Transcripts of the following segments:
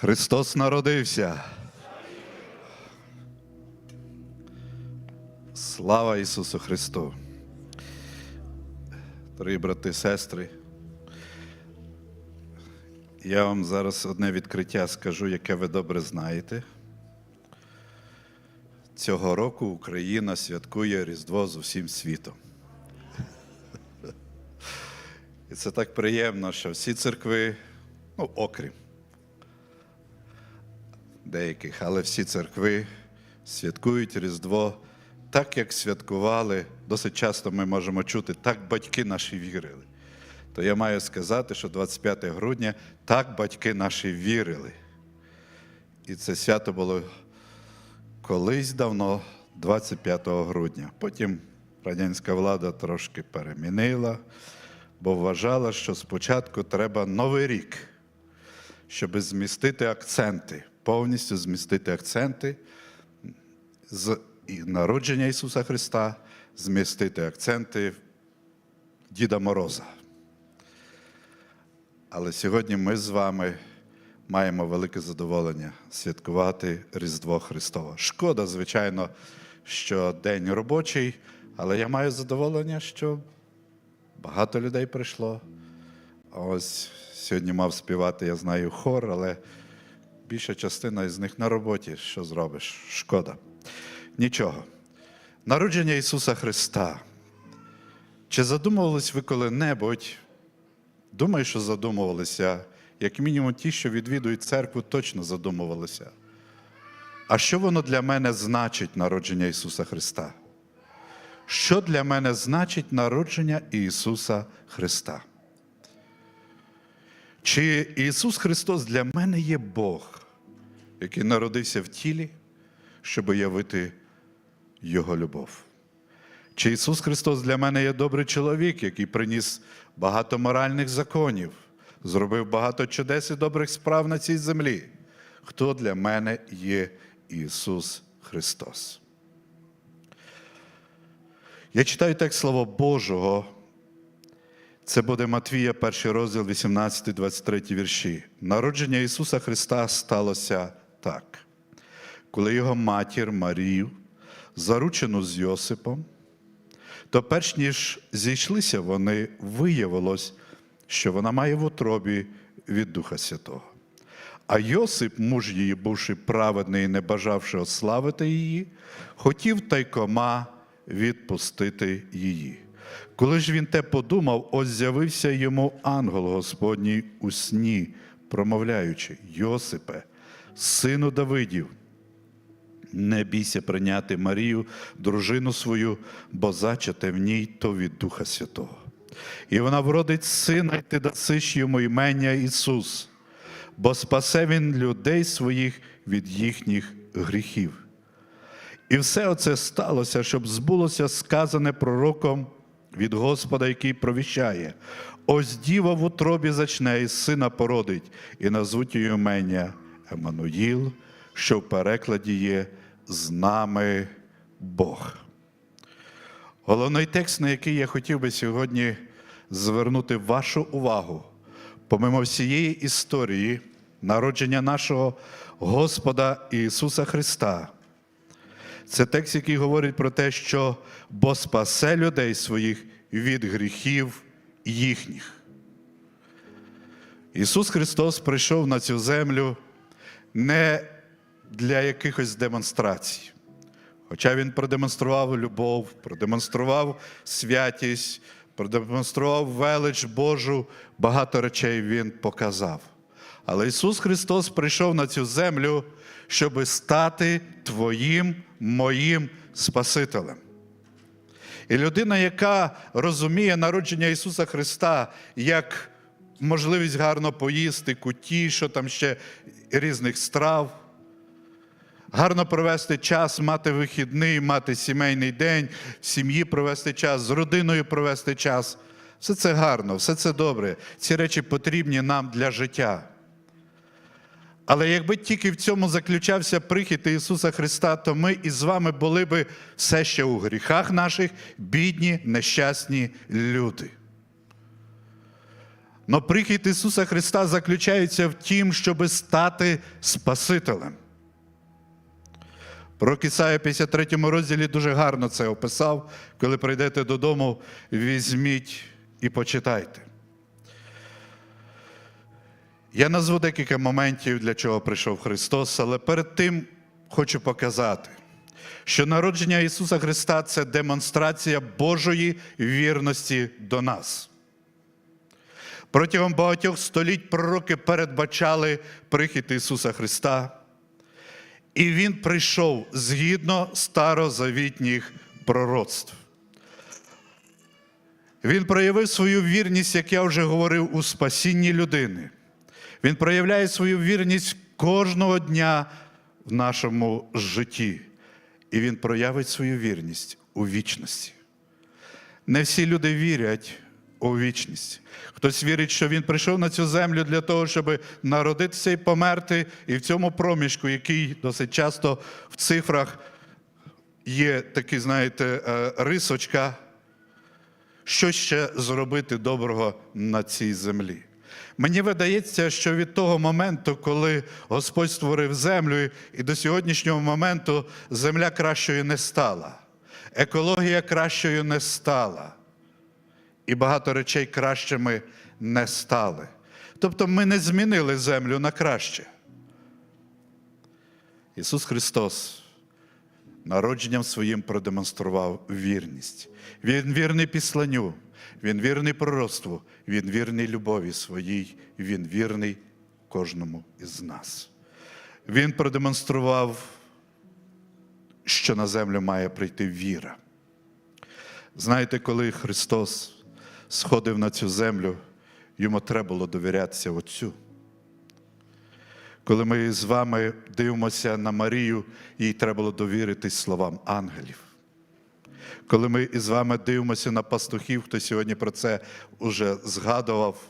Христос народився. Слава Ісусу Христу. Дорогі брати сестри. Я вам зараз одне відкриття скажу, яке ви добре знаєте. Цього року Україна святкує Різдво з усім світом. І це так приємно, що всі церкви, ну, окрім деяких, але всі церкви святкують Різдво так, як святкували. Досить часто ми можемо чути, так батьки наші вірили. То я маю сказати, що 25 грудня так батьки наші вірили. І це свято було колись давно, 25 грудня. Потім радянська влада трошки перемінила, бо вважала, що спочатку треба Новий рік, щоб змістити акценти, повністю змістити акценти з народження Ісуса Христа, змістити акценти Діда Мороза. Але сьогодні ми з вами маємо велике задоволення святкувати Різдво Христове. Шкода, звичайно, що день робочий, але я маю задоволення, що багато людей прийшло. Ось сьогодні мав співати, я знаю, хор, але більша частина із них на роботі. Що зробиш? Шкода. Нічого. Народження Ісуса Христа. Чи задумувались ви коли-небудь? Думаю, що задумувалися. Як мінімум, ті, що відвідують церкву, точно задумувалися. А що воно для мене значить народження Ісуса Христа? Що для мене значить народження Ісуса Христа? Чи Ісус Христос для мене є Бог, який народився в тілі, щоб явити Його любов? Чи Ісус Христос для мене є добрий чоловік, який приніс багато моральних законів, зробив багато чудес і добрих справ на цій землі? Хто для мене є Ісус Христос? Я читаю текст Слова Божого. Це буде Матвія, перший розділ, 18-23 вірші. Народження Ісуса Христа сталося так. Коли його матір Марію, заручену з Йосипом, то перш ніж зійшлися вони, виявилось, що вона має в утробі від Духа Святого. А Йосип, муж її, бувши праведний і не бажавши ославити її, хотів тайкома відпустити її. Коли ж він те подумав, ось з'явився йому ангел Господній у сні, промовляючи: Йосипе, сину Давидів, не бійся прийняти Марію, дружину свою, бо зачате в ній то від Духа Святого. І вона вродить сина, і ти дасиш йому імення Ісус, бо спасе Він людей своїх від їхніх гріхів. І все оце сталося, щоб збулося сказане пророком від Господа, який провіщає. Ось діва в утробі зачне і сина породить, і назвуть її імення Еммануїл, що в перекладі є з нами Бог. Головний текст, на який я хотів би сьогодні звернути вашу увагу, помимо всієї історії народження нашого Господа Ісуса Христа. Це текст, який говорить про те, що бо спасе людей своїх від гріхів їхніх. Ісус Христос прийшов на цю землю не для якихось демонстрацій. Хоча Він продемонстрував любов, продемонстрував святість, продемонстрував велич Божу, багато речей Він показав. Але Ісус Христос прийшов на цю землю, щоб стати Твоїм, моїм Спасителем. І людина, яка розуміє народження Ісуса Христа як можливість гарно поїсти, куті, що там ще різних страв, гарно провести час, мати вихідний, мати сімейний день, в сім'ї провести час, з родиною провести час. Все це гарно, все це добре. Ці речі потрібні нам для життя. Але якби тільки в цьому заключався прихід Ісуса Христа, то ми із вами були би все ще у гріхах наших, бідні, нещасні люди. Но прихід Ісуса Христа заключається в тім, щоб стати Спасителем. Пророк Ісая в 53 розділі дуже гарно це описав. Коли прийдете додому, візьміть і почитайте. Я назву декілька моментів, для чого прийшов Христос, але перед тим хочу показати, що народження Ісуса Христа це демонстрація Божої вірності до нас. Протягом багатьох століть пророки передбачали прихід Ісуса Христа, і Він прийшов згідно старозавітніх пророцтв. Він проявив свою вірність, як я вже говорив, у спасінні людини. Він проявляє свою вірність кожного дня в нашому житті. І Він проявить свою вірність у вічності. Не всі люди вірять у вічність. Хтось вірить, що він прийшов на цю землю для того, щоб народитися і померти, і в цьому проміжку, який досить часто в цифрах є такі, знаєте, е, рисочка, що ще зробити доброго на цій землі. Мені видається, що від того моменту, коли Господь створив землю, і до сьогоднішнього моменту земля кращою не стала, екологія кращою не стала, і багато речей кращими не стали. Тобто ми не змінили землю на краще. Ісус Христос народженням своїм продемонстрував вірність. Він вірний післанню, він вірний пророцтву, він вірний любові своїй, він вірний кожному із нас. Він продемонстрував, що на землю має прийти віра. Знаєте, коли Христос сходив на цю землю, йому треба було довірятися Отцю. Коли ми з вами дивимося на Марію, їй треба було довіритись словам ангелів. Коли ми із вами дивимося на пастухів, хто сьогодні про це вже згадував,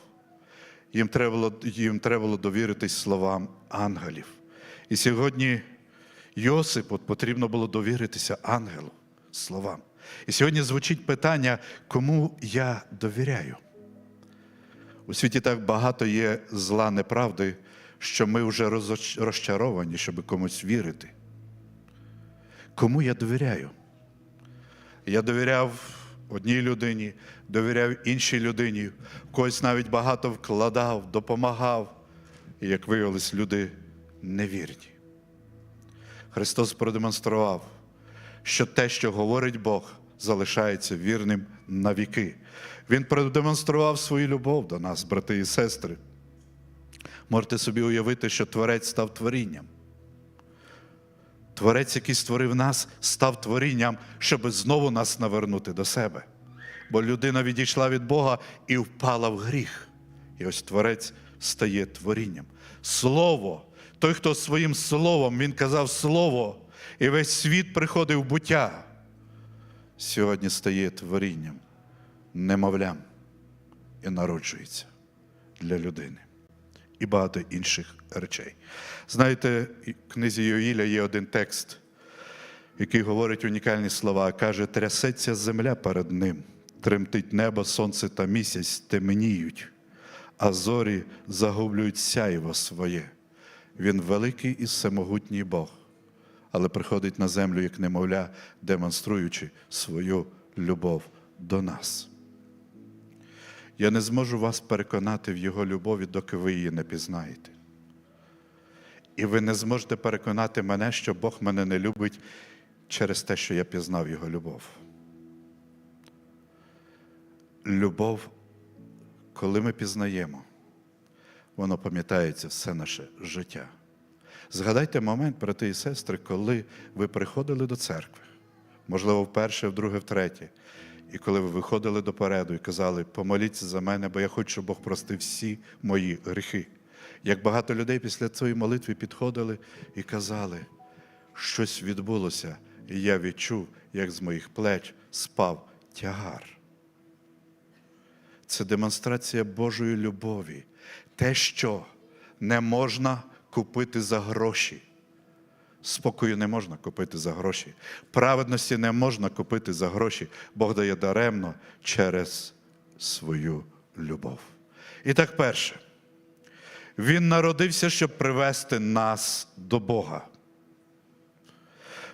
їм треба було, їм треба було довіритись словам ангелів. І сьогодні Йосипу потрібно було довіритися ангелу, словам. І сьогодні звучить питання, кому я довіряю. У світі так багато є зла неправди, що ми вже розчаровані, щоб комусь вірити. Кому я довіряю? Я довіряв одній людині, довіряв іншій людині, когось навіть багато вкладав, допомагав. І як виявилось, люди невірні. Христос продемонстрував, що те, що говорить Бог, залишається вірним на віки. Він продемонстрував свою любов до нас, брати і сестри. Можете собі уявити, що Творець став творінням. Творець, який створив нас, став творінням, щоб знову нас навернути до себе. Бо людина відійшла від Бога і впала в гріх. І ось Творець стає творінням. Слово, той, хто своїм словом, він казав слово, і весь світ приходив в буття. Сьогодні стає творінням, немовлям і народжується для людини і багато інших речей. Знаєте, в книзі Йоїля є один текст, який говорить унікальні слова. Каже, трясеться земля перед ним, тремтить небо, сонце та місяць темніють, а зорі загублюють сяйво своє. Він великий і всемогутній Бог, але приходить на землю як немовля, демонструючи свою любов до нас. Я не зможу вас переконати в Його любові, доки ви її не пізнаєте. І ви не зможете переконати мене, що Бог мене не любить через те, що я пізнав Його любов. Любов, коли ми пізнаємо, воно пам'ятається все наше життя. Згадайте момент, брати і сестри, коли ви приходили до церкви, можливо, вперше, вдруге, втретє, і коли ви виходили допереду і казали, помоліться за мене, бо я хочу, щоб Бог простив всі мої гріхи. Як багато людей після цієї молитви підходили і казали, щось відбулося, і я відчув, як з моїх плеч спав тягар. Це демонстрація Божої любові, те, що не можна купити за гроші. Спокою не можна купити за гроші. Праведності не можна купити за гроші. Бог дає даремно через свою любов. І так перше. Він народився, щоб привести нас до Бога.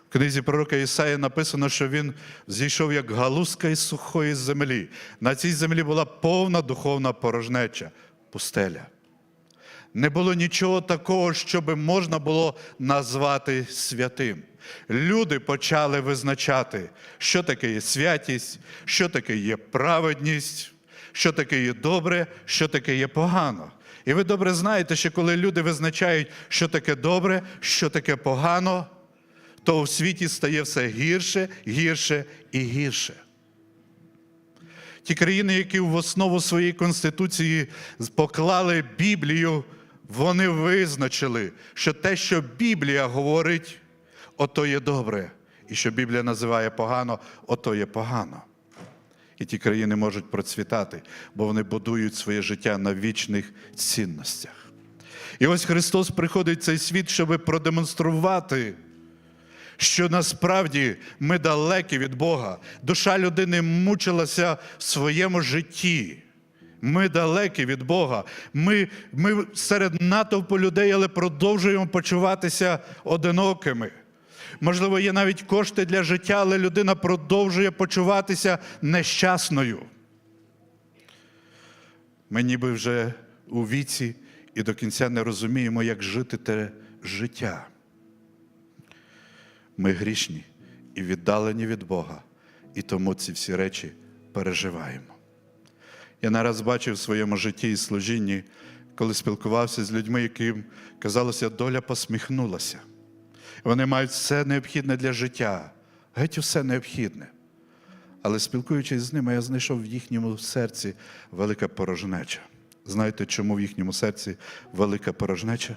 В книзі пророка Ісаї написано, що він зійшов як галузка із сухої землі. На цій землі була повна духовна порожнеча, пустеля. Не було нічого такого, що би можна було назвати святим. Люди почали визначати, що таке є святість, що таке є праведність, що таке є добре, що таке є погано. І ви добре знаєте, що коли люди визначають, що таке добре, що таке погано, то у світі стає все гірше, гірше і гірше. Ті країни, які в основу своєї конституції поклали Біблію, вони визначили, що те, що Біблія говорить, ото є добре, і що Біблія називає погано, ото є погано. І ті країни можуть процвітати, бо вони будують своє життя на вічних цінностях. І ось Христос приходить в цей світ, щоб продемонструвати, що насправді ми далекі від Бога. Душа людини мучилася в своєму житті. Ми далекі від Бога. Ми, ми серед натовпу людей, але продовжуємо почуватися одинокими. Можливо, є навіть кошти для життя, але людина продовжує почуватися нещасною. Ми ніби вже у віці і до кінця не розуміємо, як жити те життя. Ми грішні і віддалені від Бога, і тому ці всі речі переживаємо. Я не раз бачив в своєму житті і служінні, коли спілкувався з людьми, яким казалося, доля посміхнулася. Вони мають все необхідне для життя, геть усе необхідне. Але спілкуючись з ними, я знайшов в їхньому серці велика порожнеча. Знаєте, чому в їхньому серці велика порожнеча?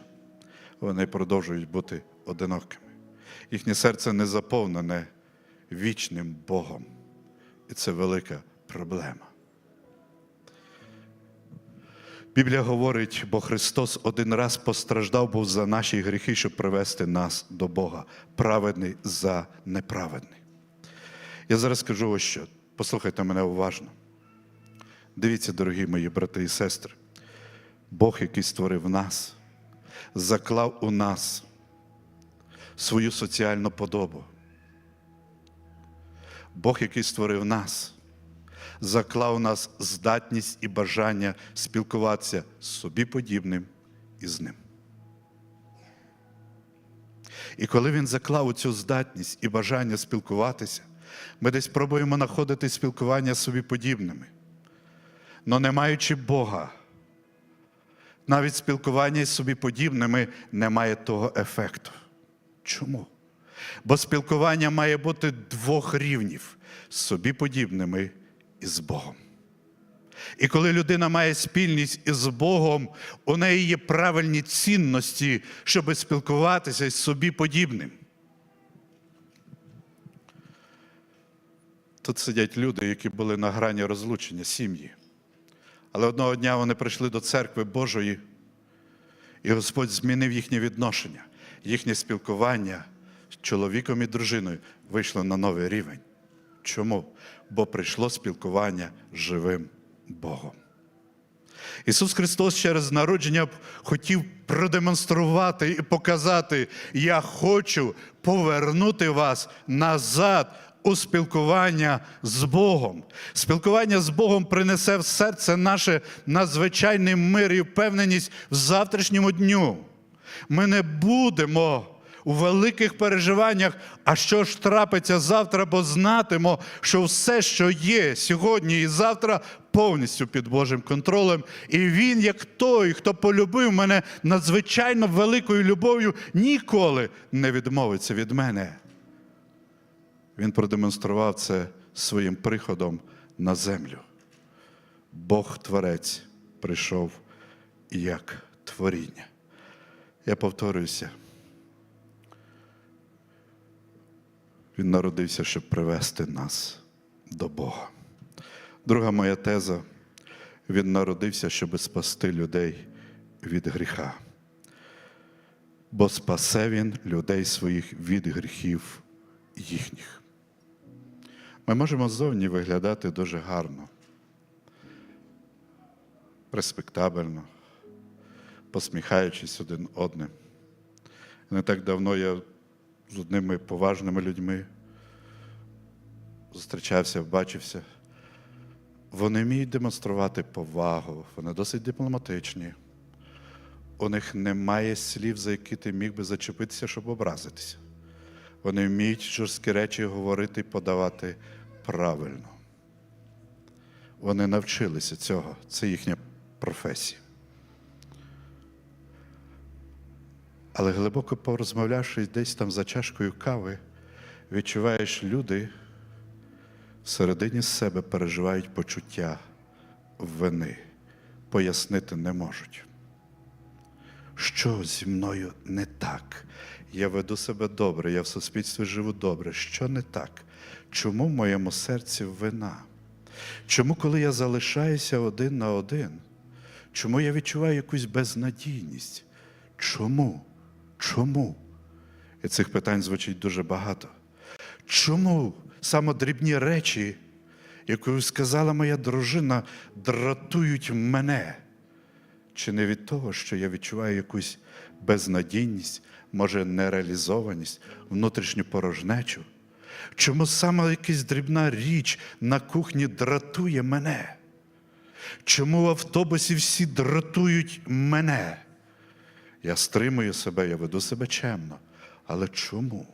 Вони продовжують бути одинокими. Їхнє серце не заповнене вічним Богом. І це велика проблема. Біблія говорить, бо Христос один раз постраждав був за наші гріхи, щоб привести нас до Бога, праведний за неправедний. Я зараз скажу ось що. Послухайте мене уважно. Дивіться, дорогі мої брати і сестри, Бог, який створив нас, заклав у нас свою соціальну подобу. Бог, який створив нас, заклав у нас здатність і бажання спілкуватися з собі подібним і з ним. І коли він заклав цю здатність і бажання спілкуватися, ми десь пробуємо знаходити спілкування з собі подібними. Но не маючи Бога, навіть спілкування з собі подібними не має того ефекту. Чому? Бо спілкування має бути двох рівнів з собі подібними і з Богом. І коли людина має спільність із Богом, у неї є правильні цінності, щоб спілкуватися з собі подібним. Тут сидять люди, які були на грані розлучення сім'ї. Але одного дня вони прийшли до церкви Божої, і Господь змінив їхнє відношення, їхнє спілкування з чоловіком і дружиною вийшло на новий рівень. Чому? Бо прийшло спілкування з живим Богом. Ісус Христос через народження хотів продемонструвати і показати: Я хочу повернути вас назад у спілкування з Богом. Спілкування з Богом принесе в серце наше надзвичайний мир і впевненість в завтрашньому дню. Ми не будемо у великих переживаннях, а що ж трапиться завтра, бо знатимо, що все, що є сьогодні і завтра, повністю під Божим контролем. І Він, як той, хто полюбив мене надзвичайно великою любов'ю, ніколи не відмовиться від мене. Він продемонстрував це своїм приходом на землю. Бог Творець прийшов як творіння. Я повторююся. Він народився, щоб привести нас до Бога. Друга моя теза. Він народився, щоб спасти людей від гріха. Бо спасе він людей своїх від гріхів їхніх. Ми можемо ззовні виглядати дуже гарно. респектабельно, посміхаючись один одним. Не так давно я з одними поважними людьми зустрічався, бачився. Вони вміють демонструвати повагу, вони досить дипломатичні. У них немає слів, за які ти міг би зачепитися, щоб образитися. Вони вміють жорсткі речі говорити і подавати правильно. Вони навчилися цього, це їхня професія. Але глибоко порозмовлявши десь там за чашкою кави, відчуваєш, люди всередині себе переживають почуття вини, пояснити не можуть. Що зі мною не так? Я веду себе добре, я в суспільстві живу добре. Що не так? Чому в моєму серці вина? Чому, коли я залишаюся один на один? Чому я відчуваю якусь безнадійність? Чому? Чому? І цих питань звучить дуже багато. Чому саме дрібні речі, яку сказала моя дружина, дратують мене? Чи не від того, що я відчуваю якусь безнадійність, може нереалізованість, внутрішню порожнечу? Чому саме якась дрібна річ на кухні дратує мене? Чому в автобусі всі дратують мене? Я стримую себе, я веду себе чемно. Але чому?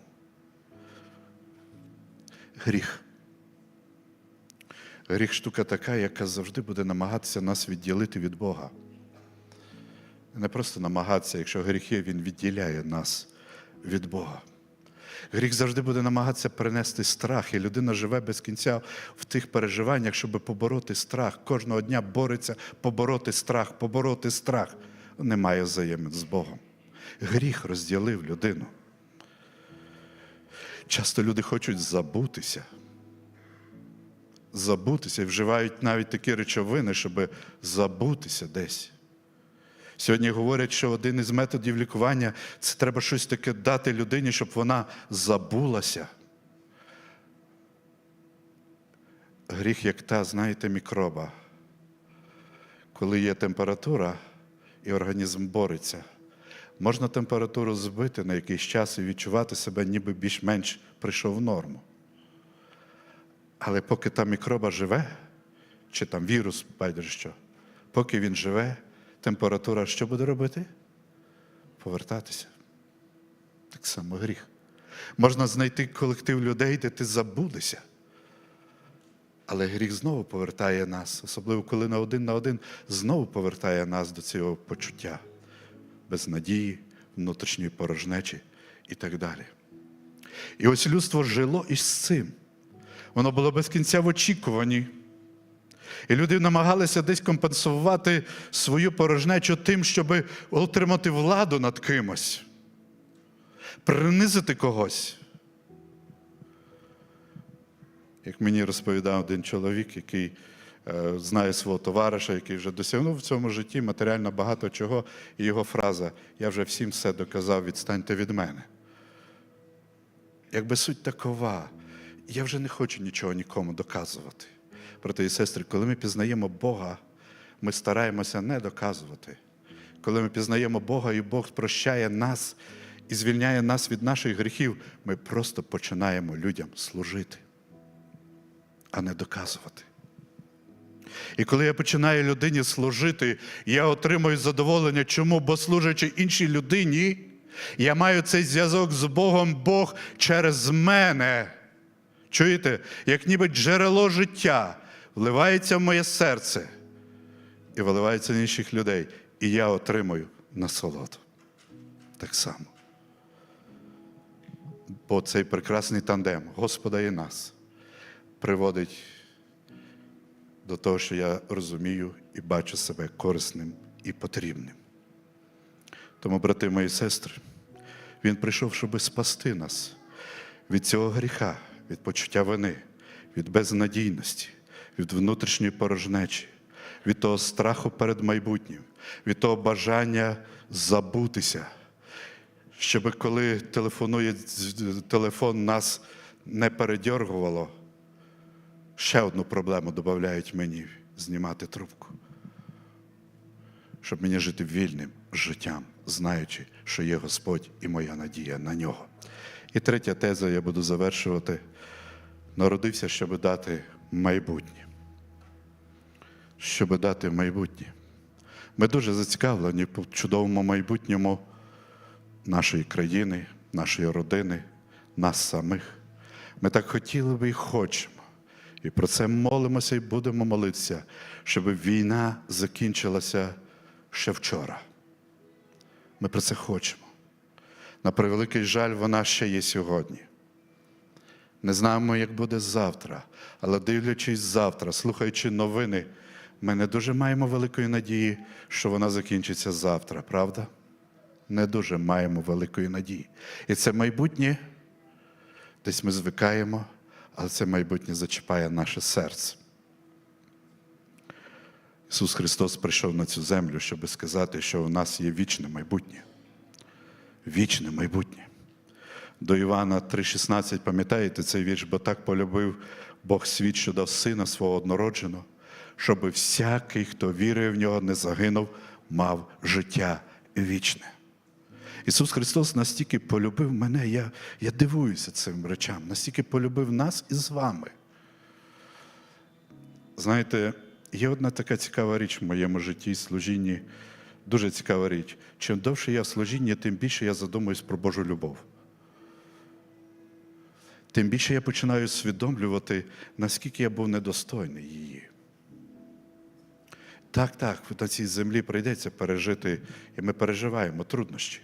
Гріх. Гріх штука така, яка завжди буде намагатися нас відділити від Бога. Не просто намагатися, якщо гріх є, він відділяє нас від Бога. Гріх завжди буде намагатися принести страх, і людина живе без кінця в тих переживаннях, щоб побороти страх. Кожного дня бореться побороти страх, побороти страх. Немає взаємин з Богом. Гріх розділив людину. Часто люди хочуть забутися. Забутися і вживають навіть такі речовини, щоб забутися десь. Сьогодні говорять, що один із методів лікування це треба щось таке дати людині, щоб вона забулася. Гріх, як та, знаєте, мікроба. Коли є температура і організм бореться, можна температуру збити на якийсь час і відчувати себе, ніби більш-менш прийшов в норму. Але поки та мікроба живе, чи там вірус, байдуже що, поки він живе, температура що буде робити? Повертатися. Так само гріх. Можна знайти колектив людей, де ти забудешся. Але гріх знову повертає нас, особливо коли на один на один знову повертає нас до цього почуття безнадії, внутрішньої порожнечі і так далі. І ось людство жило із цим. Воно було без кінця в очікуванні. І люди намагалися десь компенсувати свою порожнечу тим, щоб отримати владу над кимось, принизити когось. Як мені розповідав один чоловік, який е, знає свого товариша, який вже досягнув в цьому житті матеріально багато чого, і його фраза Я вже всім все доказав, відстаньте від мене. Якби суть такова, я вже не хочу нічого нікому доказувати. Брати і сестри, коли ми пізнаємо Бога, ми стараємося не доказувати. Коли ми пізнаємо Бога і Бог прощає нас і звільняє нас від наших гріхів, ми просто починаємо людям служити, а не доказувати. І коли я починаю людині служити, я отримую задоволення. Чому? Бо служачи іншій людині, я маю цей зв'язок з Богом, Бог через мене. Чуєте, як ніби джерело життя вливається в моє серце і виливається на інших людей. І я отримую насолоду. Так само. Бо цей прекрасний тандем Господа і нас приводить до того, що я розумію і бачу себе корисним і потрібним. Тому, брати мої сестри, Він прийшов, щоб спасти нас від цього гріха, від почуття вини, від безнадійності, від внутрішньої порожнечі, від того страху перед майбутнім, від того бажання забутися, щоб коли телефонує телефон, нас не передьоргувало, ще одну проблему додають мені знімати трубку. щоб мені жити вільним життям, знаючи, що є Господь і моя надія на нього. І третя теза, я буду завершувати. Народився, щоб дати майбутнє. Щоб дати майбутнє. Ми дуже зацікавлені в чудовому майбутньому нашої країни, нашої родини, нас самих. Ми так хотіли би і хочемо. І про це молимося і будемо молитися, щоб війна закінчилася ще вчора. Ми про це хочемо. На превеликий жаль, вона ще є сьогодні. Не знаємо, як буде завтра, але дивлячись завтра, слухаючи новини, ми не дуже маємо великої надії, що вона закінчиться завтра, правда? Не дуже маємо великої надії. І це майбутнє, десь ми звикаємо, але це майбутнє зачіпає наше серце. Ісус Христос прийшов на цю землю, щоб сказати, що у нас є вічне майбутнє. Вічне майбутнє. До Івана 3,16, пам'ятаєте цей вірш, бо так полюбив Бог світ, що дав сина свого однородженого, щоб всякий, хто вірує в нього, не загинув, мав життя вічне. Ісус Христос настільки полюбив мене, я, я дивуюся цим речам, настільки полюбив нас із вами. Знаєте, є одна така цікава річ в моєму житті і служінні, дуже цікава річ. Чим довше я в служінні, тим більше я задумуюсь про Божу любов. Тим більше я починаю усвідомлювати, наскільки я був недостойний її. Так, так, на цій землі прийдеться пережити, і ми переживаємо труднощі.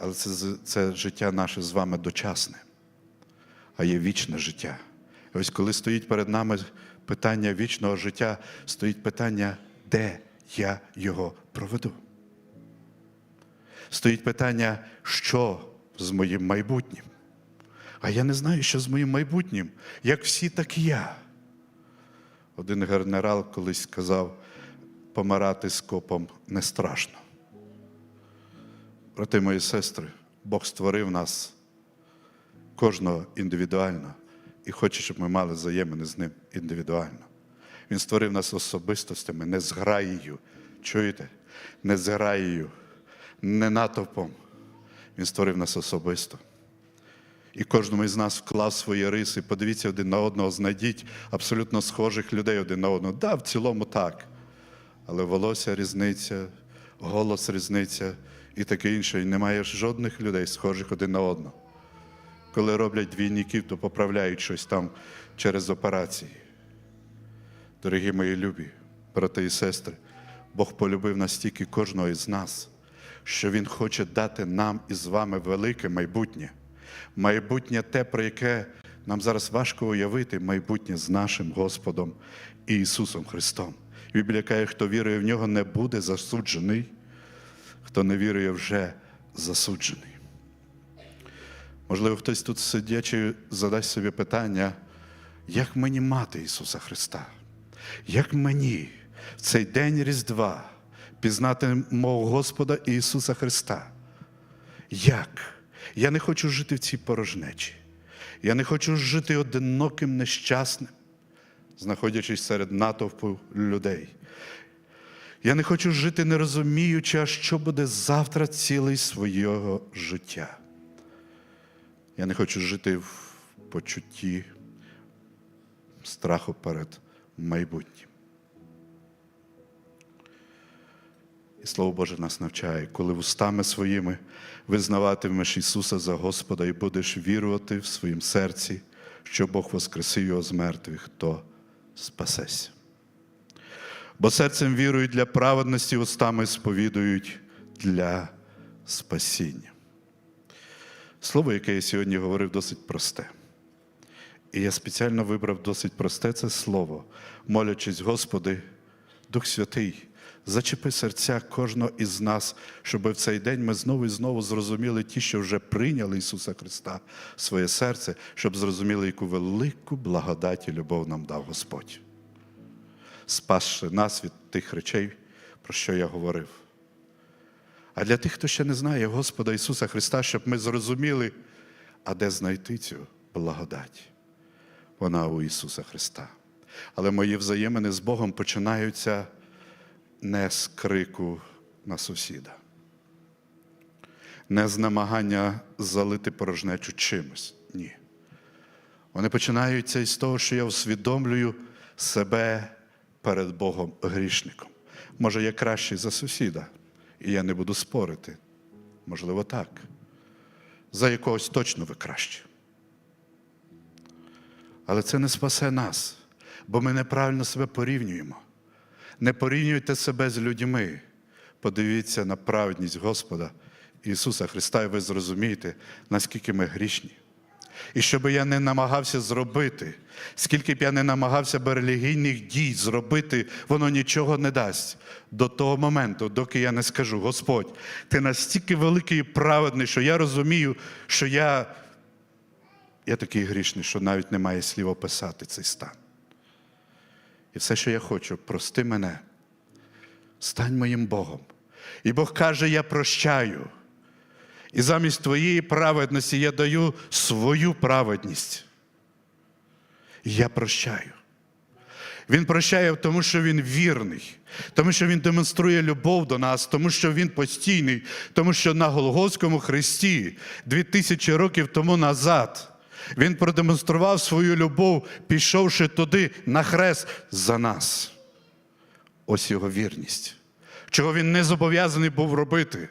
Але це, це життя наше з вами дочасне, а є вічне життя. І ось коли стоїть перед нами питання вічного життя, стоїть питання, де я його проведу. Стоїть питання, що з моїм майбутнім. А я не знаю, що з моїм майбутнім. Як всі, так і я. Один генерал колись сказав, помирати з копом не страшно. Брати мої сестри, Бог створив нас кожного індивідуально і хоче, щоб ми мали взаємини з ним індивідуально. Він створив нас особистостями, не зграєю. Чуєте? Не зграєю, не натовпом. Він створив нас особисто. І кожному із нас вклав свої риси. Подивіться один на одного, знайдіть абсолютно схожих людей один на одного. Да, в цілому так. Але волосся різниця, голос різниця і таке інше. І немає жодних людей, схожих один на одного. Коли роблять двійників, то поправляють щось там через операції. Дорогі мої любі, брати і сестри, Бог полюбив настільки кожного із нас, що Він хоче дати нам із вами велике майбутнє. Майбутнє те, про яке нам зараз важко уявити, майбутнє з нашим Господом і Ісусом Христом. Біблія каже, хто вірує в нього, не буде засуджений, хто не вірує, вже засуджений. Можливо, хтось тут сидячи задасть собі питання, як мені мати Ісуса Христа? Як мені в цей день Різдва пізнати мого Господа Ісуса Христа? Як? Я не хочу жити в цій порожнечі. Я не хочу жити одиноким, нещасним, знаходячись серед натовпу людей. Я не хочу жити, не розуміючи, а що буде завтра цілий свого життя. Я не хочу жити в почутті страху перед майбутнім. І Слово Боже нас навчає, коли вустами своїми визнаватимеш Ісуса за Господа і будеш вірувати в своїм серці, що Бог воскресив Його з мертвих, то спасешся. Бо серцем вірують для праведності, устами сповідують для спасіння. Слово, яке я сьогодні говорив, досить просте. І я спеціально вибрав досить просте це слово, молячись, Господи, Дух Святий, зачепи серця кожного із нас, щоб в цей день ми знову і знову зрозуміли ті, що вже прийняли Ісуса Христа в своє серце, щоб зрозуміли, яку велику благодать і любов нам дав Господь, спасши нас від тих речей, про що я говорив. А для тих, хто ще не знає Господа Ісуса Христа, щоб ми зрозуміли, а де знайти цю благодать? Вона у Ісуса Христа. Але мої взаємини з Богом починаються не з крику на сусіда, не з намагання залити порожнечу чимось. Ні. Вони починаються із того, що я усвідомлюю себе перед Богом грішником. Може, я кращий за сусіда, і я не буду спорити. Можливо, так. За якогось точно ви краще. Але це не спасе нас, бо ми неправильно себе порівнюємо. Не порівнюйте себе з людьми. Подивіться на праведність Господа Ісуса Христа, і ви зрозумієте, наскільки ми грішні. І що би я не намагався зробити, скільки б я не намагався би релігійних дій зробити, воно нічого не дасть до того моменту, доки я не скажу: Господь, ти настільки великий і праведний, що я розумію, що я, я такий грішний, що навіть немає слів описати цей стан. І все, що я хочу, прости мене, стань моїм Богом. І Бог каже: Я прощаю. І замість твоєї праведності я даю свою праведність. Я прощаю. Він прощає, тому що він вірний, тому що він демонструє любов до нас, тому що він постійний, тому що на Голгофському хресті дві тисячі років тому назад він продемонстрував свою любов, пішовши туди на хрест за нас. Ось його вірність, чого він не зобов'язаний був робити.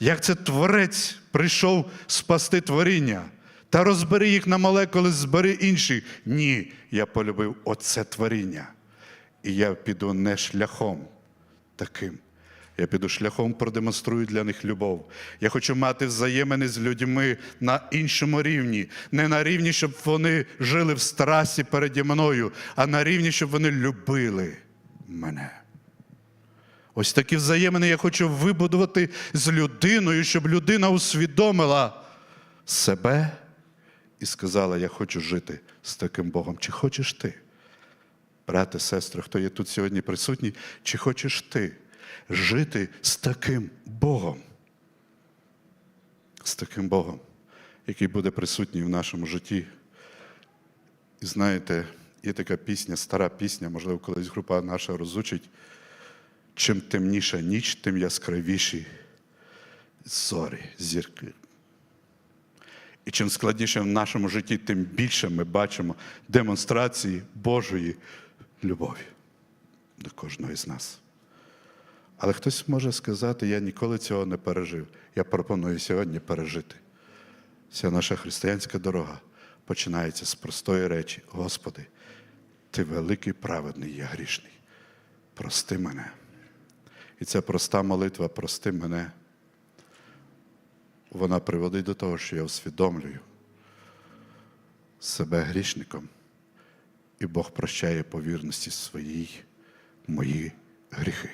Як це творець прийшов спасти творіння, та розбери їх на молекули, збери інші. Ні, я полюбив оце творіння. І я піду не шляхом таким. Я піду шляхом, продемонструю для них любов. Я хочу мати взаємини з людьми на іншому рівні, не на рівні, щоб вони жили в страсі переді мною, а на рівні, щоб вони любили мене. Ось такі взаємини я хочу вибудувати з людиною, щоб людина усвідомила себе і сказала: Я хочу жити з таким Богом. Чи хочеш ти? Брате, сестри, хто є тут сьогодні присутній, чи хочеш ти жити з таким Богом? З таким Богом, який буде присутній в нашому житті. І знаєте, є така пісня, стара пісня, можливо, колись група наша розучить. Чим темніша ніч, тим яскравіші зорі, зірки. І чим складніше в нашому житті, тим більше ми бачимо демонстрації Божої любові до кожного з нас. Але хтось може сказати, я ніколи цього не пережив. Я пропоную сьогодні пережити. Вся наша християнська дорога починається з простої речі. Господи, Ти великий праведний, я грішний. Прости мене. І ця проста молитва прости мене. Вона приводить до того, що я усвідомлюю себе грішником, і Бог прощає по вірності своїй мої гріхи.